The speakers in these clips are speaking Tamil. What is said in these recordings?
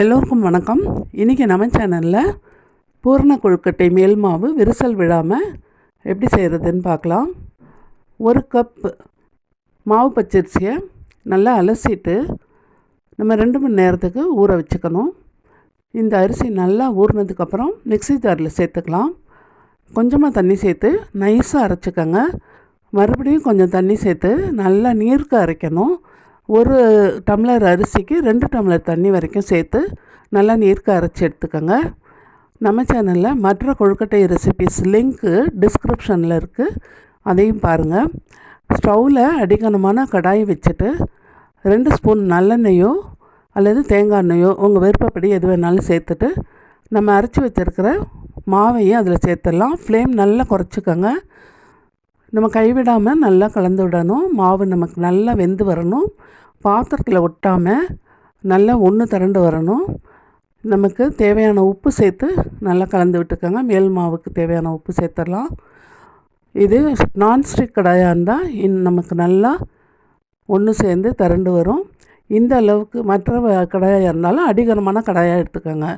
எல்லோருக்கும் வணக்கம். இன்றைக்கி நம்ம சேனலில் பூரண கொழுக்கட்டை மேல் மாவு விரிசல் விழாமல் எப்படி செய்கிறதுன்னு பார்க்கலாம். ஒரு கப் மாவு பச்சரிசியை நல்லா அலசிட்டு நம்ம ரெண்டு மணி நேரத்துக்கு ஊற வச்சுக்கணும். இந்த அரிசி நல்லா ஊறினதுக்கப்புறம் மிக்ஸி ஜாரில் சேர்த்துக்கலாம். கொஞ்சமாக தண்ணி சேர்த்து நைஸாக அரைச்சிக்கோங்க. மறுபடியும் கொஞ்சம் தண்ணி சேர்த்து நல்லா நீருக்கு அரைக்கணும். ஒரு டம்ளர் அரிசிக்கு ரெண்டு டம்ளர் தண்ணி வரைக்கும் சேர்த்து நல்லா நீர்க்க அரைச்சி எடுத்துக்கோங்க. நம்ம சேனலில் மற்ற கொழுக்கட்டை ரெசிபிஸ் லிங்க்கு டிஸ்கிரிப்ஷனில் இருக்குது அதையும் பாருங்கள் ஸ்டவ்வில் அடிக்கணமான கடாயை வச்சுட்டு ரெண்டு ஸ்பூன் நல்லெண்ணெயோ அல்லது தேங்காய் எண்ணெயோ உங்கள் விருப்பப்படி எது வேணாலும் சேர்த்துட்டு நம்ம அரைச்சி வச்சுருக்கிற மாவையும் அதில் சேர்த்துடலாம். ஃப்ளேம் நல்லா குறைச்சிக்கோங்க. நம்ம கைவிடாமல் நல்லா கலந்து விடணும். மாவு நமக்கு நல்லா வெந்து வரணும். பாத்திரத்தில் ஒட்டாமல் நல்லா ஒன்று திரண்டு வரணும். நமக்கு தேவையான உப்பு சேர்த்து நல்லா கலந்து விட்டுக்கோங்க. மேல் மாவுக்கு தேவையான உப்பு சேர்த்துடலாம். இது நான்ஸ்டிக் கடாயாக இருந்தால் இன் நமக்கு நல்லா ஒன்று சேர்ந்து திரண்டு வரும். இந்த அளவுக்கு மற்ற கடாயாக இருந்தாலும் அடிகனமான கடாயாக எடுத்துக்கோங்க.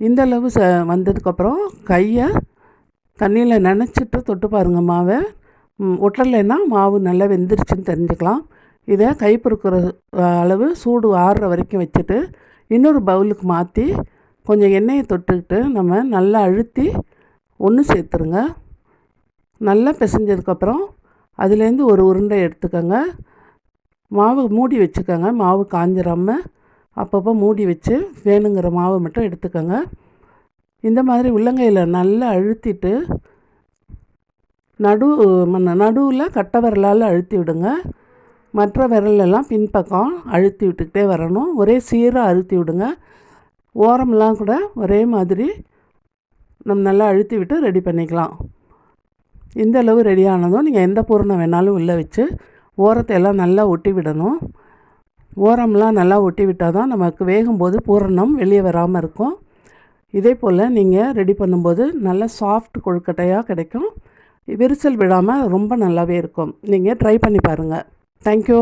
இந்த அளவு ச வந்ததுக்கப்புறம் கையை தண்ணியில் நினச்சிட்டு தொட்டு பாருங்க மாவை. ம், மாவு நல்லா வெந்துருச்சுன்னு தெரிஞ்சுக்கலாம். இதை கை பொறுக்கிற அளவு சூடு ஆறுற வரைக்கும் வச்சுட்டு இன்னொரு பவுலுக்கு மாற்றி கொஞ்சம் எண்ணெயை தொட்டுக்கிட்டு நம்ம நல்லா அழுத்தி ஒன்று சேர்த்துருங்க. நல்லா பிசைஞ்சதுக்கப்புறம் அதுலேருந்து ஒரு உருண்டை எடுத்துக்கோங்க. மாவு மூடி வச்சுக்கோங்க. மாவு காஞ்சிடாமல் அப்பப்போ மூடி வச்சு வேணுங்கிற மாவை மட்டும் எடுத்துக்கோங்க. இந்த மாதிரி உள்ளங்கையில் நல்லா அழுத்திட்டு நடு நடுவில் கட்டை விரலால் அழுத்தி விடுங்க. மற்ற விரலெல்லாம் பின்பக்கம் அழுத்தி விட்டுக்கிட்டே வரணும். ஒரே சீராக அழுத்தி விடுங்க. ஓரமெல்லாம் கூட ஒரே மாதிரி நம்ம நல்லா அழுத்தி விட்டு ரெடி பண்ணிக்கலாம். இந்த அளவு ரெடி ஆனதும் நீங்கள் எந்த பூரணம் வேணாலும் உள்ளே வச்சு ஓரத்தை எல்லாம் நல்லா ஒட்டி விடணும். ஓரம்லாம் நல்லா ஒட்டி விட்டால் தான் நமக்கு வேகும்போது பூரணம் வெளியே வராமல் இருக்கும். இதே போல் நீங்கள் ரெடி பண்ணும்போது நல்ல சாஃப்ட் கொழுக்கட்டையாக கிடைக்கும். விரிசல் விழாமல் ரொம்ப நல்லாவே இருக்கும். நீங்கள் ட்ரை பண்ணி பாருங்கள் தேங்க்யூ